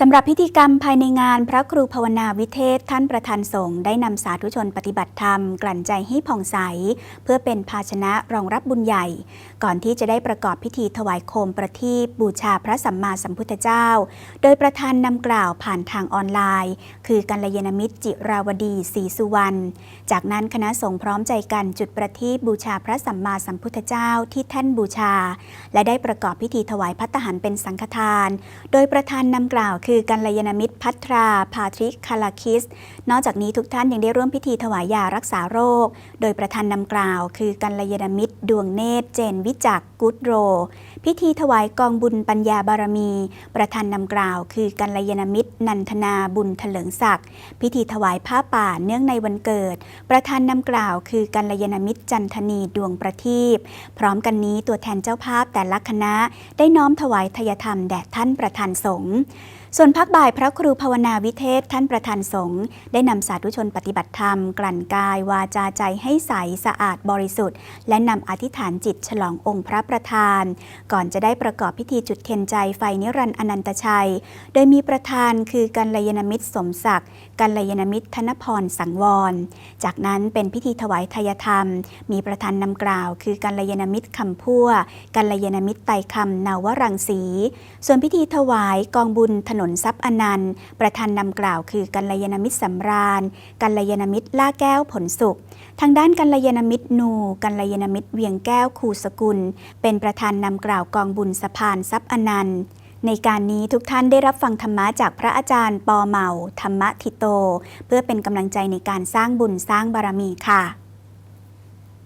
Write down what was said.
สำหรับพิธีกรรมภายในงานพระครูภาวนาวิเทศท่านประธานสงฆ์ได้นำสาธุชนปฏิบัติธรรม กลั่นใจให้ผ่องใส เพื่อเป็นภาชนะรองรับบุญใหญ่ ก่อนที่จะได้ประกอบพิธีถวายโคมประทีปบูชาพระสัมมาสัมพุทธเจ้า โดยประธานนำกล่าวผ่านทางออนไลน์ คือกัลยาณมิตรจิราวดีศรีสุวรรณจากนั้นคณะสงฆ์พร้อมใจกันจุดประทีปบูชาพระสัมมาสัมพุทธเจ้าที่แท่นบูชา และได้ประกอบพิธีถวายพัตหารเป็นสังฆทาน โดยประธานนำกล่าวคือกัลยาณมิตรพัทราพาทริกคาลาคิส นอกจากนี้ทุกท่านยังได้ร่วมพิธีถวายยารักษาโรค โดยประธานนำกล่าว คือกัลยาณมิตร ดวงเนตร เจนวิจักกุดโร พิธีถวายกองบุญปัญญาบารมี ประธานนำกล่าว คือกัลยาณมิตร นันทนาบุญเถลิงศักดิ์พิธีถวายผ้าป่าเนื่องในวันเกิด ประธานนำกล่าว คือกัลยาณมิตรจันทนีดวงประทีปพร้อมกันนี้ตัวแทนเจ้าภาพแต่ละคณะ ได้น้อมถวายทยธรรมแด่ท่านประธานสงฆ์ส่วนพักบ่ายพระครูภาวนาวิเทศท่านประธานสงฆ์ได้นำสาธุชนปฏิบัติธรรม กลั่นกายวาจาใจให้ใสสะอาดบริสุทธิ์ และนำอธิษฐานจิตฉลององค์พระประธาน ก่อนจะได้ประกอบพิธีจุดเทียนใจไฟนิรันดร์อนันตชัย โดยมีประธานคือกัลยาณมิตรสมศักดิ์กัลยาณมิตรธนพรสังวร จากนั้นเป็นพิธีถวายทายธรรม มีประธานนำกล่าว คือกัลยาณมิตรคำพั่วกัลยาณมิตรไตคำนาวรังสี ส่วนพิธีถวายกองบุญถนนทรัพย์อนันต์ ประธานนำกล่าวคือกัลยาณมิตรสำราญ กัลยาณมิตรล่าแก้วผลสุข ทางด้านกัลยาณมิตรนู กัลยาณมิตรเวียงแก้วคูสกุล เป็นประธานนำกล่าวกองบุญสะพานทรัพย์อนันต์ในการนี้ทุกท่านได้รับฟังธรรมะจากพระอาจารย์ปอเหมา ธรรมทิโต เพื่อเป็นกำลังใจในการสร้างบุญสร้างบารมีค่ะ